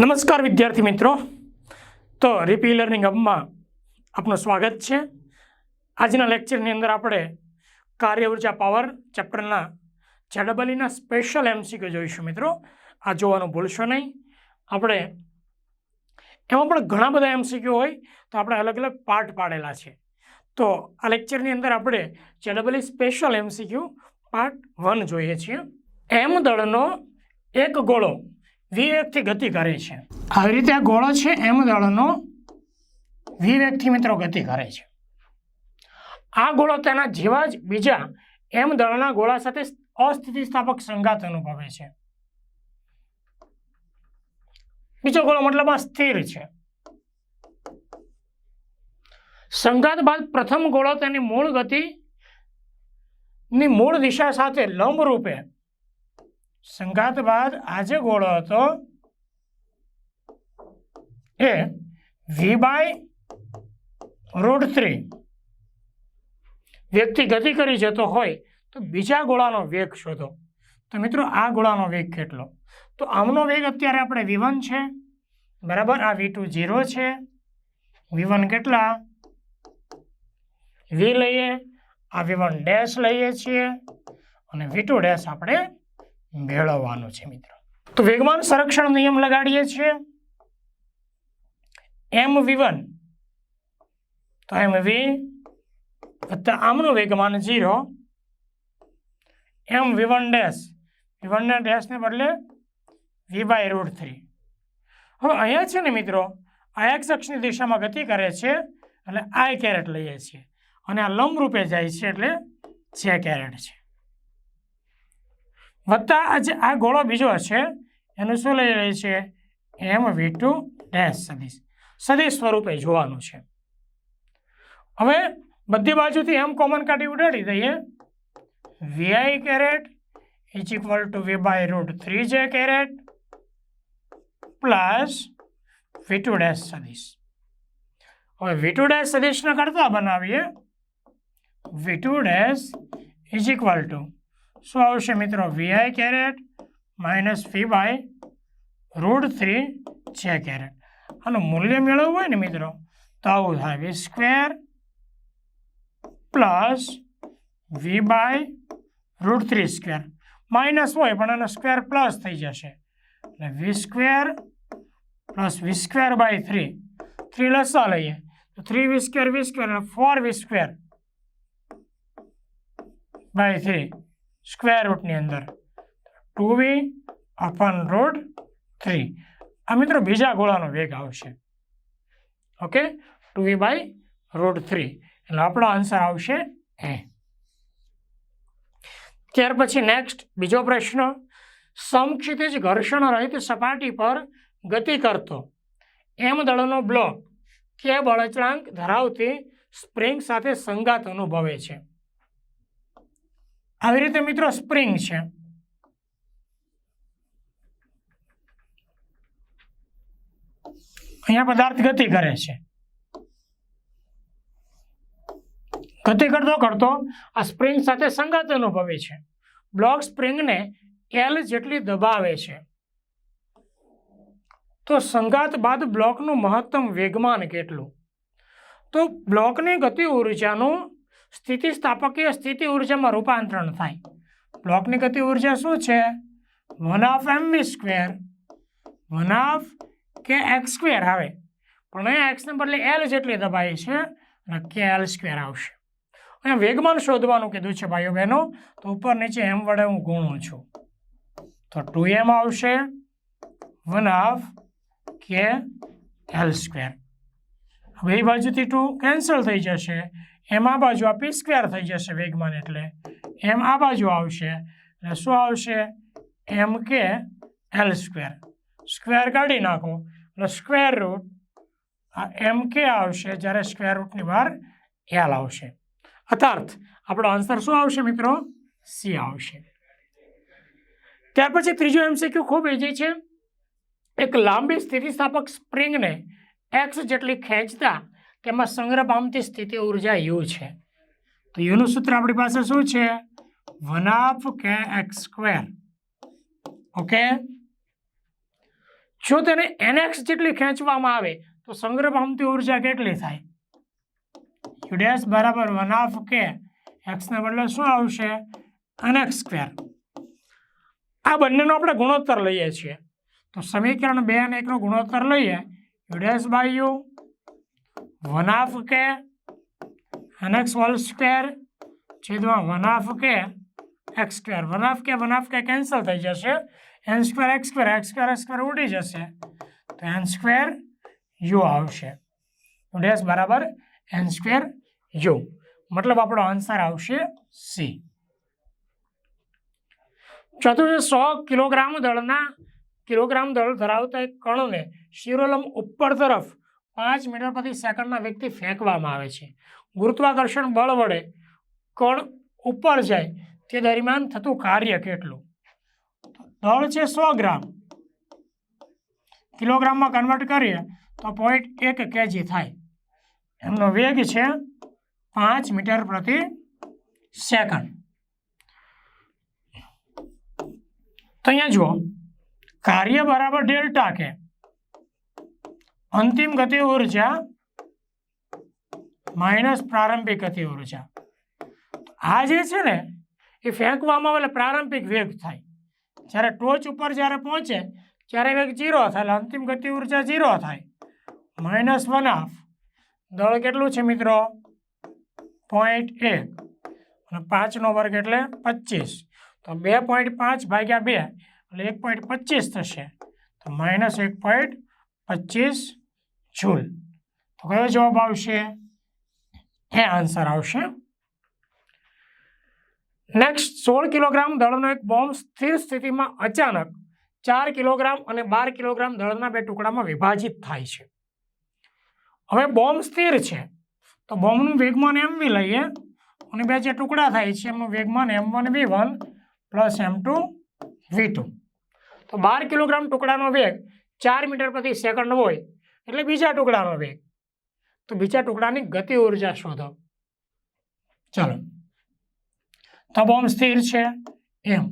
નમસ્કાર વિદ્યાર્થી મિત્રો. તો રીપી લર્નિંગ હબમાં આપનું સ્વાગત છે. આજના લેક્ચરની અંદર આપણે કાર્ય ઊર્જા પાવર ચેપ્ટરના જેડબલીના સ્પેશિયલ એમસીક્યુ જોઈશું મિત્રો. આ જોવાનું ભૂલશો નહીં. આપણે એમાં પણ ઘણા બધા એમસીક્યુ હોય તો આપણે અલગ અલગ પાર્ટ પાડેલા છે. તો આ લેક્ચરની અંદર આપણે જેડબલી સ્પેશિયલ એમસીક્યુ પાર્ટ વન જોઈએ છીએ. એમ દળનો એક ગોળો વિવેકથી ગતિ કરે છે. આવી રીતે આ ગોળો છે, એમ દળનો વિવેકથી મિત્રો ગતિ કરે છે. આ ગોળો તેના જેવા જ બીજા એમ દળના ગોળા સાથે અસ્થિતિસ્થાપક સંઘાત અનુભવે છે. બીજો ગોળો મતલબ આ સ્થિર છે. સંઘાત બાદ પ્રથમ ગોળો તેની મૂળ ગતિ ની મૂળ દિશા સાથે લંબ રૂપે સંઘાત બાદ આજે ગોળો હતો. A V by root three. વ્યક્તિ ગતિ કરી જતો હોય તો બીજા ગોળાનો વેગ શોધો. તો મિત્રો આ ગોળાનો વેગ કેટલો? તો આમનો વેગ અત્યારે આપણે વી છે. બરાબર? આ વી ટુ ઝીરો છે. વી કેટલા? વી લઈએ. આ વી ડેશ લઈએ છીએ. અને વી ટુ ડેશ આપણે મેળવવાનું છે, મિત્રો. તો વેગમાન સંરક્ષણ નિયમ લગાડીએ છીએ. એમ વી વન તો એમ વી વત્તા આમનું વેગમાન zero. M V one one dash. વિવનના ડેશને બદલે વી બાય રૂટ થ્રી. હવે અહીંયા છે ને, મિત્રો, આ એક્સ અક્ષની દિશામાં ગતિ કરે છે, એટલે આઈ કેરેટ લઈએ છીએ. અને આ લંબ રૂપે જાય છે, એટલે જે કેરેટ છે. વત્તા આ જે આ ગોળો બીજો છે એનું શું લઈ રહી છે? એમ વી ટુ ડેશ સદીશ. સદીશ સ્વરૂપે જોવાનું છે. હવે બધી બાજુથી એમ કોમન કાઢી ઉડાડી દઈએ. V I caret is equal to V by root three J caret plus V two dash સદીશ. હવે વી ટુ ડેશ સદીશને કરતા બનાવીએ. V two dash is equal to શું આવશે મિત્રો. V I caret minus V by root three J caret આનું મૂલ્ય મેળવવું હોય ને મિત્રો, તો આવું થાય. V square plus V by root three square minus હોય, પણ આનો સ્ક્વેર પ્લસ થઈ જશે. એટલે V square plus V square by three three લસા લઈએ? તો three V square V square four V square by three square રૂટની અંદર. Two V upon root three આ મિત્રો બીજા ગોળાનો વેગ આવશે. Okay two V by root three એટલે આપણો આન્સર આવશે એ ત્યાર પછી નેક્સ્ટ બીજો પ્રશ્ન. સમક્ષિતિજ ઘર્ષણ રહિત સપાટી પર ગતિ કરતો. એમ દળનો બ્લોક કે બળચળાંક ધરાવતી સ્પ્રિંગ સાથે સંગાત અનુભવે છે. આવી રીતે મિત્રો સ્પ્રિંગ છે. અહીંયા પદાર્થ ગતિ કરે છે. ગતિ કરતો કરતો આ સ્પ્રિંગ સાથે સંગાત અનુભવે છે. બ્લોક સ્પ્રિંગને એલ જેટલી દબાવે છે. તો સંગાત બાદ બ્લોકનું મહત્તમ વેગમાન કેટલું? તો બ્લોકની ગતિ ઉર્જાનું સ્થિતિસ્થાપકીય સ્થિતિ ઉર્જામાં રૂપાંતરણ થાય. બ્લોકની ગતિ ઊર્જા શું છે? One of M V square. One of K X square. આવે પણ અહીંયા એક્સને બદલે એલ જેટલી દબાઈ છે અને કે એલ સ્ક્વેર આવશે. અહીંયા વેગમાન શોધવાનું કીધું છે ભાઈઓ બહેનો. તો ઉપર નીચે એમ વડે હું ગુણું છું. તો ટુ એમ આવશે. One of K L square. હવે એ બાજુથી ટુ કેન્સલ થઈ જશે. એમ આ બાજુ આ પી સ્ક્વેર થઈ જશે વેગમાન એટલે. એમ આ બાજુ આવશે, એટલે શું આવશે? એમ કે એલ સ્ક્વેર સ્ક્વેર કાઢી નાખો. એટલે સ્ક્વેર રૂટ આ એમ કે આવશે જ્યારે સ્ક્વેર રૂટની બહાર એલ આવશે. અથાર્થ. આપણો આન્સર શું આવશે મિત્રો? સી આવશે. ત્યાર પછી ત્રીજો એમસીક્યુ ખૂબ ઇઝી છે. એક લાંબી સ્થિતિસ્થાપક સ્પ્રિંગને એક્સ જેટલી ખેંચતા તેમાં સંગ્રહ પામતી સ્થિતિ ઊર્જા યુ છે. તો યુનું સૂત્ર આપણી પાસે શું છે? વન આફ કે એક્સ સ્ક્વેર. ઓકે જો તેને એનએક્સ જેટલી ખેંચવામાં આવે, તો સંગ્રહ પામતી ઊર્જા કેટલી થાય? યુડેસ બરાબર વન હાફ કે એક્સને બદલે શું આવશે? N X square. આ બંનેનો આપણે ગુણોત્તર લઈએ છીએ. તો સમીકરણ બે અને એકનો ગુણોત્તર લઈએ. U dash by U one half K N X whole square, છેદમાં one half K X square. One half K one half K cancel થઈ જશે. N square, X square X square X square ઉડી જશે. તો N square you આવશે. Dash બરાબર N square you. મતલબ આપણો આન્સર આવશે સી. છે સો કિલોગ્રામ દળના, કિલોગ્રામ દળ ધરાવતા એક કણને શિરોલમ ઉપર તરફ પાંચ મીટર પ્રતિ સેકન્ડના વ્યક્તિ ફેંકવામાં આવે છે. ગુરુત્વાકર્ષણ બળ વડે કણ ઉપર જાય તે દરમિયાન થતું કાર્ય કેટલું? દળ છે સો ગ્રામ. કિલોગ્રામમાં કન્વર્ટ કરીએ તો પોઈન્ટ એક કેજી થાય. એમનો વેગ છે પાંચ મીટર પ્રતિ સેકન્ડ. તો અહીંયા જુઓ. કાર્ય બરાબર ડેલ્ટા કે અંતિમ ગતિ ઊર્જા માઇનસ પ્રારંભિક ગતિ ઊર્જા આ જે છે ને, એ ફેંકવામાં એટલે પ્રારંભિક વેગ થાય. જ્યારે ટોચ ઉપર જ્યારે પહોંચે, ત્યારે વેગ ઝીરો થાય, એટલે અંતિમ ગતિ ઊર્જા ઝીરો થાય. Minus one half. દળ કેટલું છે મિત્રો? પોઈન્ટ એક. અને પાંચનો વર્ગ એટલે પચીસ. તો બે પોઈન્ટ પાંચ ભાગ્યા બે, એટલે એક પોઈન્ટ પચીસ થશે. તો માઇનસ એક પોઈન્ટ પચીસ જૂલ. તો કયો જવાબ આવશે? એ આન્સર આવશે. નેક્સ્ટ સોળ કિલોગ્રામ દળનો એક બોમ્બ સ્થિર સ્થિતિમાં અચાનક ચાર કિલોગ્રામ અને બાર કિલોગ્રામ દળના બે ટુકડામાં વિભાજિત થાય છે. હવે બોમ્બ સ્થિર છે. તો બોમ્બનું વેગમાન એમ વી લઈએ. અને બે જે ટુકડા થાય છે, એમનું વેગમાન M one V one plus M two V two. તો બાર કિલોગ્રામ ટુકડાનો વેગ ચાર મીટર પ્રતિ સેકન્ડ હોય એટલે બીજા ટુકડાનો વેગ. તો બીજા ટુકડાની ગતિ ઊર્જા શોધો. ચલો. તો સ્થિર છે. એમ.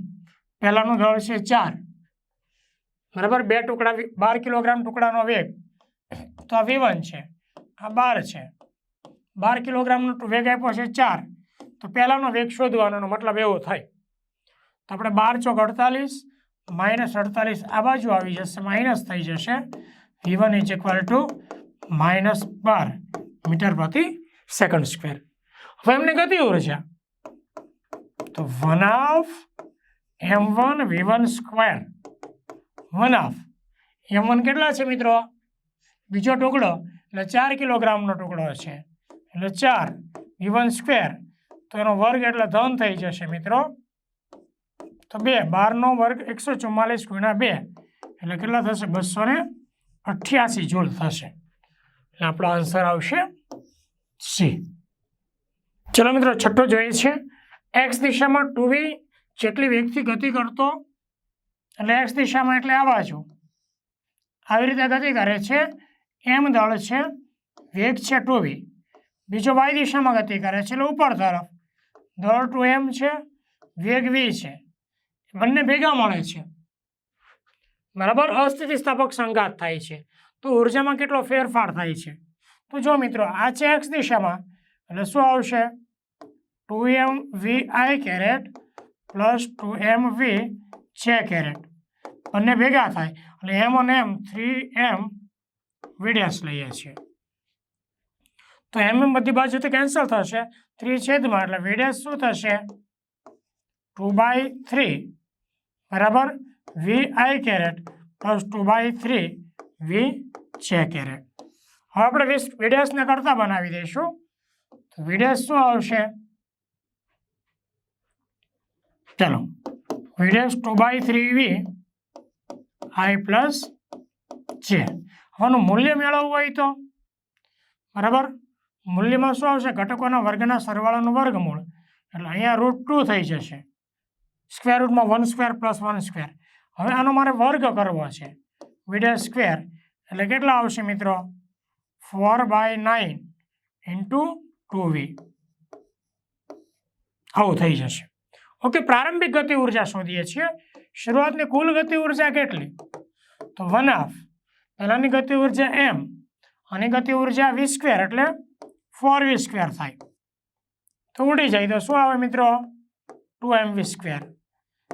પહેલાનું દળ છે ચાર. બરાબર? બે ટુકડા બાર કિલોગ્રામ ટુકડાનો વેગ. તો આ વિવન છે. આ બાર છે. બાર કિલોગ્રામનો વેગ આપ્યો છે ચાર. તો પહેલાંનો વેગ શોધવાનો મતલબ એવો થાય. તો આપણે બાર ચોક અડતાલીસ, માઇનસ અડતાલીસ આ બાજુ આવી જશે, માઇનસ થઈ જશે. V one is equal to minus bar metre પ્રતિ સેકન્ડ સ્ક્વેર હવે એમને ગતિ ઊર્જા તો one half M one V square one half M one કેટલા છે મિત્રો? બીજો ટુકડો, એટલે ચાર કિલોગ્રામનો ટુકડો છે. એટલે ચાર વી વન સ્ક્વેર તો એનો વર્ગ એટલે ધન થઈ જશે મિત્રો. તો બે, બારનો વર્ગ એકસો ચુમ્માલીસ ગુણ્યા બે. એટલે કેટલા થશે? બસો ને અઠ્યાસી જૂલ થશે. એટલે આપણો આન્સર આવશે સી ચલો મિત્રો, છઠ્ઠો જોઈએ છે. એક્સ દિશામાં ટુ વી જેટલી વેગથી ગતિ કરતો, એટલે એક્સ દિશામાં એટલે આ બાજુ. આવી રીતે ગતિ કરે છે. એમ દળ છે, વેગ છે ટુ વી બીજો વાય દિશામાં ગતિ કરે છે, એટલે ઉપર તરફ. દળ ટુ એમ છે, વેગ વી છે. બંને ભેગા મળે છે. બરાબર? અસ્થિતિસ્થાપક સંઘાત થાય છે. તો ઉર્જામાં કેટલો ફેરફાર થાય છે? તો જો મિત્રો, આ છે એક્સ દિશામાં, એટલે શું આવશે? Two M V I caret plus two M V J caret. બંને ભેગા થાય. એટલે એમ અને એમ, થ્રી એમ વીડિયાસ લઈએ છીએ. તો એમ એમ બધી બાજુથી કેન્સલ થશે. થ્રી છેદમાં એટલે વીડિયાસ શું થશે? Two by three. બરાબર? V I caret plus two by three V J caret. હવે આપણે વિડેશને કરતા બનાવી દઈશું. તો વીડિયાસ શું આવશે? ચલો V dash two by three V I plus J હવેનું મૂલ્ય મેળવવું હોય તો? બરાબર? મૂલ્યમાં શું આવશે? ઘટકોના વર્ગના સરવાળાનું વર્ગમૂળ. એટલે અહીંયા રૂટ ટુ થઈ જશે. Square રૂટમાં one square plus one square હવે આનો મારે વર્ગ કરવો છે. વીડિયા સ્ક્વેર એટલે કેટલા આવશે મિત્રો? Four by nine into two V આવું થઈ જશે. ઓકે પ્રારંભિક ગતિ ઊર્જા શોધીએ છીએ. શરૂઆતની કુલ ગતિ ઊર્જા કેટલી? તો વન હાફ પહેલાંની ગતિ ઊર્જા એમ અને ગતિ ઊર્જા વી સ્ક્વેર એટલે ફોર વી સ્ક્વેર થાય. તો ઉડી જાય. તો શું આવે મિત્રો? ટુ એમ વી સ્ક્વેર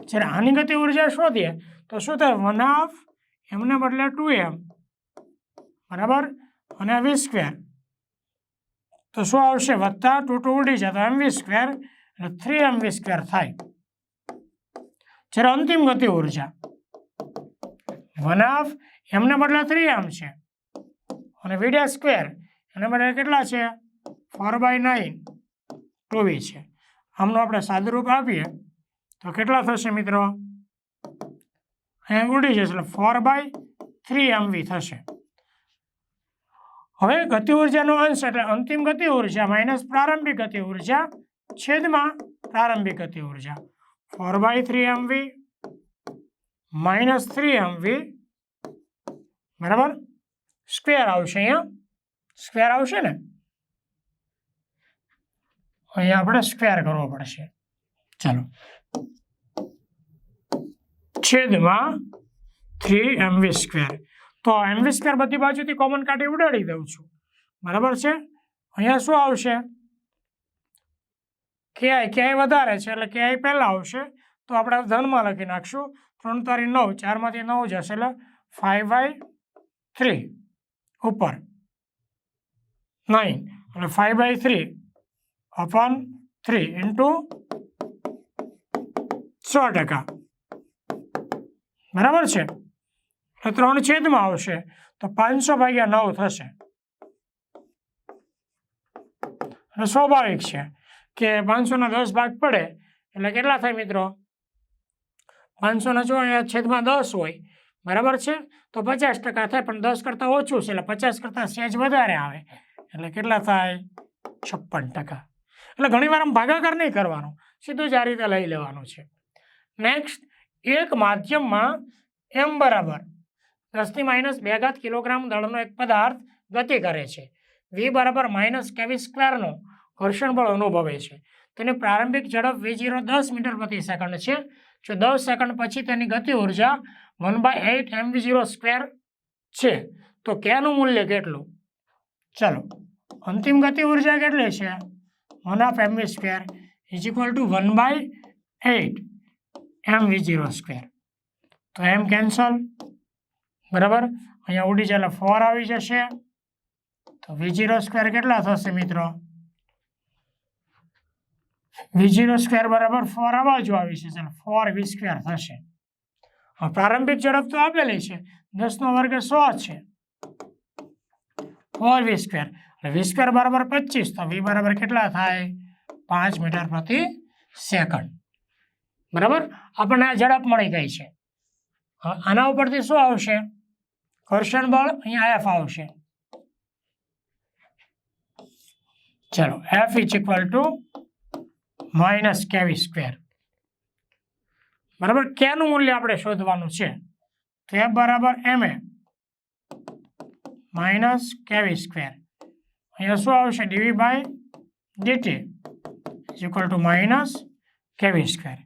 જ્યારે આની ગતિ ઊર્જા શોધીએ, તો શું થાય? વન હાફ એમને બદલે ટુ એમ બરાબર? અને વી સ્ક્વેર તો શું આવશે? વત્તા ટુ ટુ ઉડી જાય તો એમ વી સ્ક્વેર એટલે થ્રી એમ વી સ્ક્વેર થાય. જ્યારે અંતિમ ગતિ ઊર્જા વન હાફ એમને બદલે થ્રી એમ છે. અને વીડિયા સ્ક્વેર એને બદલે કેટલા છે? Four by nine two V છે. આમનું આપણે સાદુરૂપ આપીએ. તો કેટલા થશે મિત્રો? અહીંયા ઉડી જશે, એટલે ફોર બાય થ્રી એમવી થશે. હવે ગતિ ઉર્જાનો અંશ, એટલે અંતિમ ગતિ ઊર્જા માઇનસ પ્રારંભિક ગતિ ઊર્જા છેદમાં પ્રારંભિક ગતિ ઊર્જા. Four by three M V minus three M V બરાબર? સ્ક્વેર આવશે અહીંયા. સ્ક્વેર આવશે ને? અહીંયા આપણે સ્ક્વેર કરવો પડશે. ચાલો. છેદમાં થ્રી એમવી સ્ક્વેર તો એમવી સ્ક્વેર બધી બાજુથી કોમન કાઢી ઉડાડી દઉં છું. બરાબર છે? અહીંયા શું આવશે? કેઆઈ કેઆઈ વધારે છે, એટલે કેઆઈ પહેલાં આવશે. તો આપણે ધનમાં લખી નાખશું. ત્રણ તારી નવ, ચારમાંથી નવ જશે, એટલે ફાઇવ બાય થ્રી ઉપર. નાઇન એટલે five by three upon three into સો ટકા. બરાબર છે? તો ત્રણ છેદમાં આવશે. તો પાંચસો ભાગ્યા નવ થશે. અને સ્વાભાવિક છે કે પાંચસોના દસ ભાગ પડે. એટલે કેટલા થાય મિત્રો? પાંચસોના જો અહીંયા છેદમાં દસ હોય. બરાબર છે? તો પચાસ ટકા થાય, પણ દસ કરતાં ઓછું છે. એટલે પચાસ કરતાં સેજ વધારે આવે. એટલે કેટલા થાય? છપ્પન ટકા. એટલે ઘણીવાર આમ ભાગાકાર નહીં કરવાનો. સીધું જ આ રીતે લઈ લેવાનું છે. નેક્સ્ટ એક માધ્યમમાં એમ બરાબર. દસથી માઇનસ બે ઘાત કિલોગ્રામ દળનો એક પદાર્થ ગતિ કરે છે. વી બરાબર માઇનસ કેવી સ્ક્વેરનો ઘર્ષણ બળ અનુભવે છે. તેની પ્રારંભિક ઝડપ વી જીરો દસ મીટર પ્રતિ સેકન્ડ છે. જો દસ સેકન્ડ પછી તેની ગતિ ઊર્જા one by eight M V zero square છે, તો કેનું મૂલ્ય કેટલું? ચાલો, અંતિમ ગતિ ઊર્જા કેટલી છે? One of M V square is equal to one by eight M V zero square તો એમ કેન્સલ બરાબર? અહીંયા ઉડી જાય એટલે ફોર આવી જશે. તો વી જીરો સ્ક્વેર કેટલા થશે મિત્રો? વી જીરો સ્ક્વેર બરાબર ફોર આ બાજુ આવી છે ચાલો ફોર વી સ્ક્વેર થશે. પ્રારંભિક ઝડપ તો આપેલી છે. દસનો વર્ગ સો છે. Four V square V square બરાબર પચીસ. તો વી બરાબર કેટલા થાય? પાંચ મીટર પ્રતિ સેકન્ડ. બરાબર? આપણને આ ઝડપ મળી ગઈ છે. આના ઉપરથી શું આવશે? ઘર્ષણ બળ અહીંયા એફ આવશે. ચલો F is equal to minus K V square બરાબર? કેનું મૂલ્ય આપણે શોધવાનું છે? તો એફ બરાબર એમ એ માઇનસ કેવી સ્ક્વેર અહીંયા શું આવશે? D V by D T is equal to minus K V square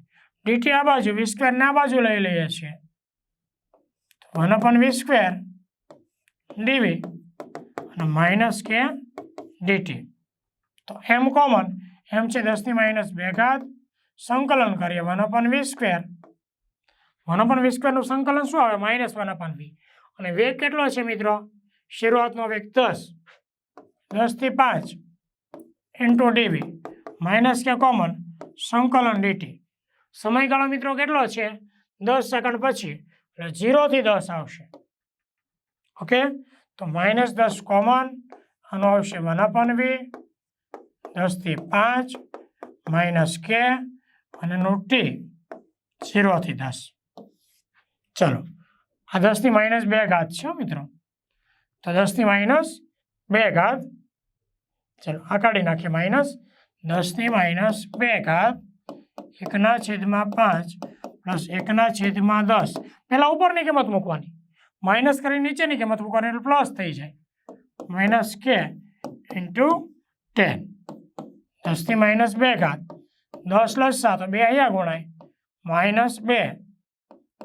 D T આ બાજુ વી સ્ક્વેર ને આ બાજુ લઈ લઈએ છીએ. One upon V square D V અને માઇનસ કે ડીટી તો એમ કોમન એમ છે દસની માઇનસ બે ઘાત. સંકલન કરીએ one upon V square one upon V સ્ક્વેરનું સંકલન શું આવે? માઇનસ વન અપન વી અને વેગ કેટલો છે મિત્રો? શરૂઆતનો વેગ દસ. દસથી પાંચ into D V minus K common સંકલન ડીટી સમયગાળો મિત્રો કેટલો છે? દસ સેકન્ડ પછી. એટલે જીરોથી દસ આવશે. ઓકે? તો માઇનસ દસ કોમન આનો આવશે વન અપન વી દસથી પાંચ માઇનસ કે અને નું ટી ઝીરોથી દસ. ચલો. આ દસથી માઇનસ બે ઘાત છે મિત્રો. તો દસથી માઇનસ બે ઘાત. ચલો, આ કાઢી નાખીએ માઇનસ દસની માઇનસ બે ઘાત. એકના છેદમાં પાંચ પ્લસ એકના છેદમાં દસ. પહેલાં ઉપરની કિંમત મૂકવાની. માઇનસ કરી નીચેની કિંમત મૂકવાની એટલે પ્લસ થઈ જાય. Minus k into ten. દસથી માઇનસ બે ઘાત. દસ લસા તો બે અહીંયા ગુણાય. માઇનસ બે.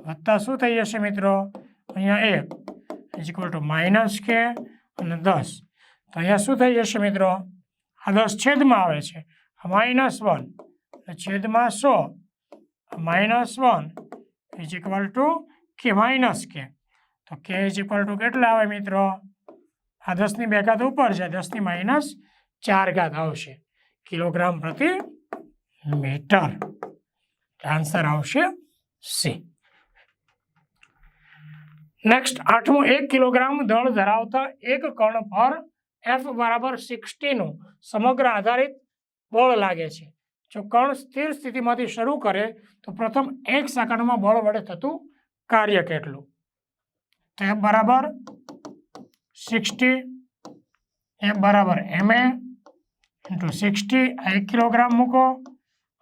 વત્તા શું થઈ જશે મિત્રો? અહીંયા એક. ઇઝ ઇક્વલ ટુ માઇનસ કે અને દસ. તો અહીંયા શું થઈ જશે મિત્રો? આ દસ છેદમાં આવે છે. Minus one. છેદમાં સો minus one is equal to K minus K. તો કે ઇઝ ઇક્વલ ટુ કેટલા આવે મિત્રો? આ દસની બે ઘાત ઉપર છે, દસની માઇનસ ચાર ઘાત આવશે. કિલોગ્રામ પ્રતિ મીટર. આન્સર આવશે સી નેક્સ્ટ આઠમું એક કિલોગ્રામ દળ ધરાવતા એક કણ પર એફ બરાબર સિક્સટીનું સમગ્ર આધારિત બળ લાગે છે. જો કણ સ્થિર સ્થિતિમાંથી શરૂ કરે, તો પ્રથમ એક સેકન્ડમાં બળ વડે થતું કાર્ય કેટલું? તો એ બરાબર સિક્સટી એ બરાબર એમ એ ઇન્ટુ સિક્સટી આ એક કિલોગ્રામ મૂકો,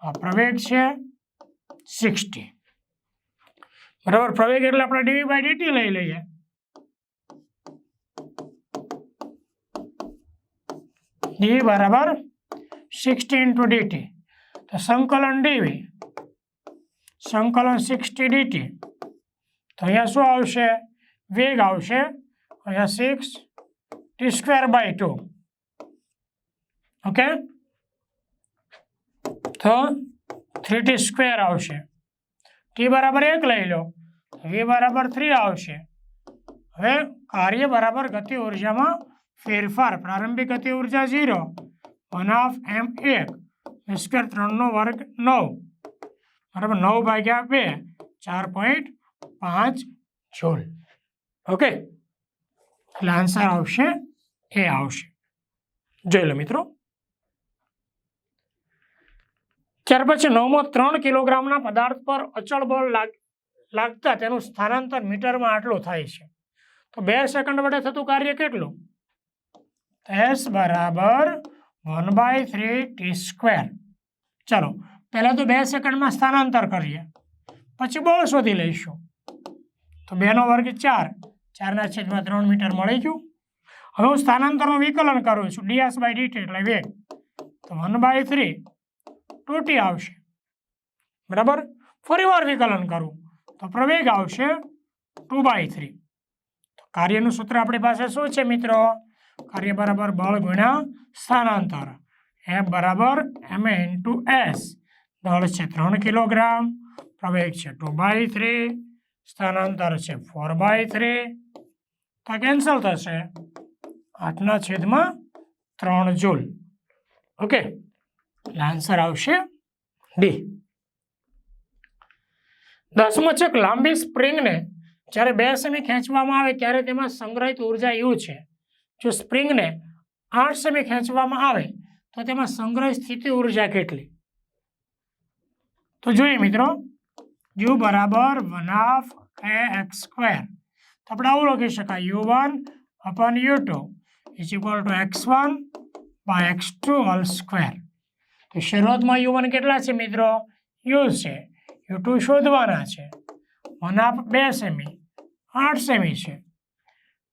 આ પ્રવેગ છે સિક્સટી બરાબર, પ્રવેગ એટલે આપણે ડીવી બાય ડીટી લઈ લઈએ. ડી બરાબર સિક્સટી ઇન્ટુ ડીટી તો સંકલન ડીવી સંકલન સિક્સટી ડીટી તો અહીંયા શું આવશે? વેગ આવશે. અહીંયા six T square by two okay તો થ્રી ટી સ્ક્વેર આવશે. ટી બરાબર એક લઈ લો. વી બરાબર થ્રી આવશે. હવે કાર્ય બરાબર ગતિ ઉર્જામાં ફેરફાર. પ્રારંભિક ગતિ ઊર્જા ઝીરો વન હાફ એમ એક. સ્ક્વેર ત્રણનો વર્ગ નવ. બરાબર નવ ભાગ્યા બે, ચાર પોઈન્ટ પાંચ જોલ. ઓકે એટલે આન્સર આવશે એ આવશે. જોઈ લો મિત્રો. ત્યાર પછી નવમો ત્રણ કિલોગ્રામના પદાર્થ પર અચળ બળ લાગ, લાગતા તેનું સ્થાનાંતર મીટરમાં આટલું થાય છે. તો બે સેકન્ડ વડે થતું કાર્ય કેટલું? એસ બરાબર one by three T square ચલો, પહેલાં તો બે સેકન્ડમાં સ્થાનાંતર કરીએ. પછી બળ શોધી લઈશું. તો બેનો વર્ગ ચાર. ચારના છેદમાં ત્રણ મીટર મળી ગયું. હવે હું સ્થાનાંતરનું વિકલન કરું છું. ડીએસ બાય ડીટી એટલે વેગ. તો one by three two T આવશે. બરાબર? ફરીવાર વિકલન કરું. તો પ્રવેગ આવશે ટુ બાય થ્રી તો કાર્યનું સૂત્ર આપણી પાસે શું છે મિત્રો? કાર્ય બરાબર બળ ગુણ્યા સ્થાનાંતર. એફ બરાબર એમ એ ઇન્ટુ એસ દળ છે ત્રણ કિલોગ્રામ. પ્રવેગ છે ટુ બાય થ્રી સ્થાનાંતર છે ફોર બાય થ્રી તો કેન્સલ થશે. આઠના છેદમાં ત્રણ જૂલ. ઓકે આન્સર આવશે ડી દસમો છે લાંબી સ્પ્રિંગને જ્યારે બે સમય ખેંચવામાં આવે ત્યારે તેમાં સંગ્રહિત ઊર્જા યુ છે. જો સ્પ્રિંગને આઠ સેમી ખેંચવામાં આવે, તો તેમાં સંગ્રહ સ્થિતિ ઊર્જા કેટલી? તો જોઈએ મિત્રો યુ બરાબર one half A X square તો આપણે આવું લખી શકાય U one upon U two is equal to X one by X two all square તો શરૂઆતમાં યુ વન કેટલા છે મિત્રો? યુ છે. યુ ટુ શોધવાના છે. વન હાફ બે સેમી આઠ સેમી છે.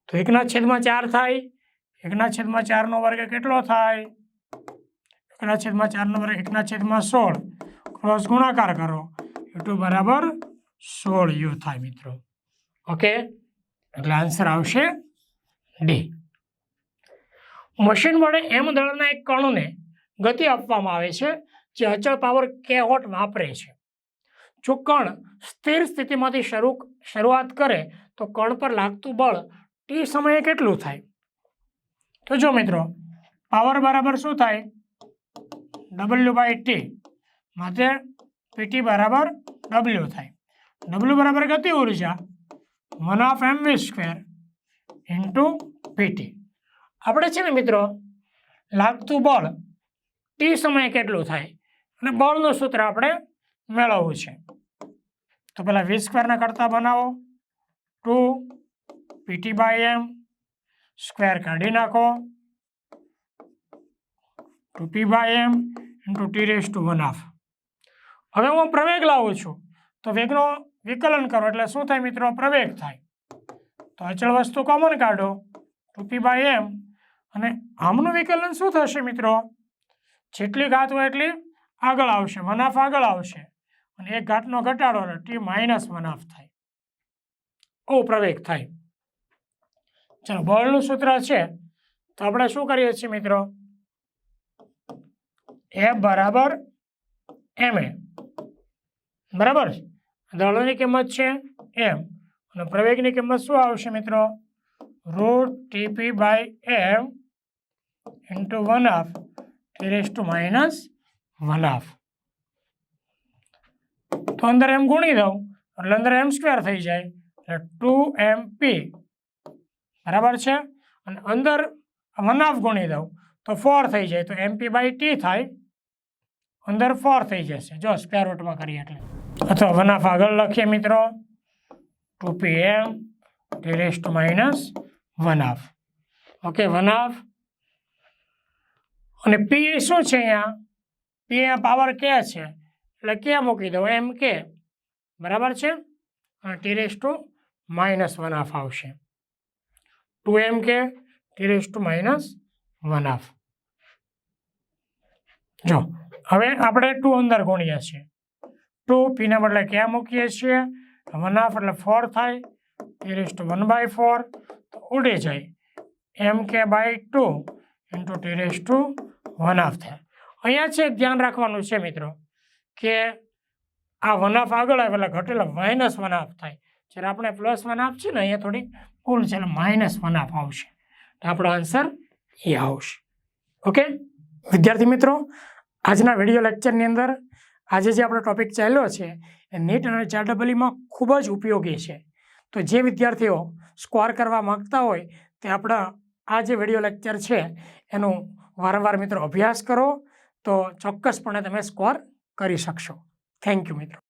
તો એકના છેદમાં ચાર થાય એકના છેદમાં ચારનો વર્ગ કેટલો થાય? એકના છેદમાં ચારનો વર્ગ એકના છેદમાં સોળ. ક્રોસ ગુણાકાર કરો. યુ બરાબર સોળ યુ થાય મિત્રો. ઓકે? એટલે આન્સર આવશે ડી. મશીન વડે એમ દળના એક કણને ગતિ આપવામાં આવે છે, જે અચળ પાવર કે વોટ વાપરે છે. જો કણ સ્થિર સ્થિતિમાંથી શરૂ શરૂઆત કરે, તો કણ પર લાગતું બળ ટી સમયે કેટલું થાય? તો જો મિત્રો પાવર બરાબર શું થાય? ડબલ્યુ બાય ટી માટે પીટી બરાબર ડબલ્યુ થાય. ડબલ્યુ બરાબર ગતિ ઊર્જા one of M V square into P T આપણે છે ને મિત્રો, લાગતું બળ ટી સમયે કેટલું થાય? અને બળનું સૂત્ર આપણે મેળવવું છે. તો પહેલાં વી સ્ક્વેરના કરતા બનાવો. Two P T by M square કાઢી નાખો. Two P by M into T raise to one half. હવે હું પ્રવેગ લાવું છું. તો વેગનો વિકલન કરો એટલે શું થાય મિત્રો? પ્રવેગ થાય. તો અચળ વસ્તુ કોમન કાઢો. Two P by M. અને આમનું વિકલન શું થશે મિત્રો? જેટલી ઘાત હોય એટલી આગળ આવશે. વન હાફ આગળ આવશે. અને એક ઘાતનો ઘટાડો ટી માઇનસ વન હાફ થાય. પ્રવેગ થાય. ચાલો, બળનું સૂત્ર છે. તો આપણે શું કરીએ છીએ મિત્રો? એ બરાબર એમ એ. બરાબર દળોની કિંમત છે એમ. અને પ્રવેગની કિંમત શું આવશે મિત્રો? Root T P by M into one half T raise to minus one half. તો અંદર એમ ગુણી દઉં, એટલે અંદર એમ સ્ક્વેર થઈ જાય. એટલે ટુ એમ પી બરાબર છે? અને અંદર વન હાફ ગુણી દઉં, તો ફોર થઈ જાય. તો એમપી બાય ટી થાય, અંદર ફોર થઈ જશે. જો સ્પેર રૂટમાં કરીએ એટલે. અથવા વન હાફ આગળ લખીએ મિત્રો. Two P M T raise to minus one half okay one half અને પી શું છે અહીંયા? પી અહીંયા પાવર કે છે. એટલે કે મૂકી દઉં એમ કે બરાબર છે? અને T raise to minus one half આવશે. Two M K T raise to minus one half જો હવે આપણે ટુ અંદર ગુણીએ છીએ ટુ પીના બદલે ક્યાં મૂકીએ છીએ વન હાફ એટલે ફોર થાય T raise to one by four તો ઉડી જાય M K by two into T raise to one half થાય અહીંયા છે ધ્યાન રાખવાનું છે મિત્રો કે આ વન હાફ આગળ આવે એટલે ઘટેલા માઇનસ વન હાફ થાય. જ્યારે આપણે પ્લસ વન આપશું ને, અહીંયા થોડી ભૂલ છે એટલે માઇનસ વન આપ આવશે. આપણો આન્સર એ આવશે. ઓકે વિદ્યાર્થી મિત્રો, આજના વીડિયો લેક્ચરની અંદર આજે જે આપણો ટોપિક ચાલ્યો છે, એ નીટ અને ચાર ડબલીમાં ખૂબ જ ઉપયોગી છે. તો જે વિદ્યાર્થીઓ સ્કોર કરવા માગતા હોય, તે આપણા આ જે વીડિયો લેક્ચર છે, એનું વારંવાર મિત્રો અભ્યાસ કરો, તો ચોક્કસપણે તમે સ્કોર કરી શકશો. થેન્ક યુ મિત્રો.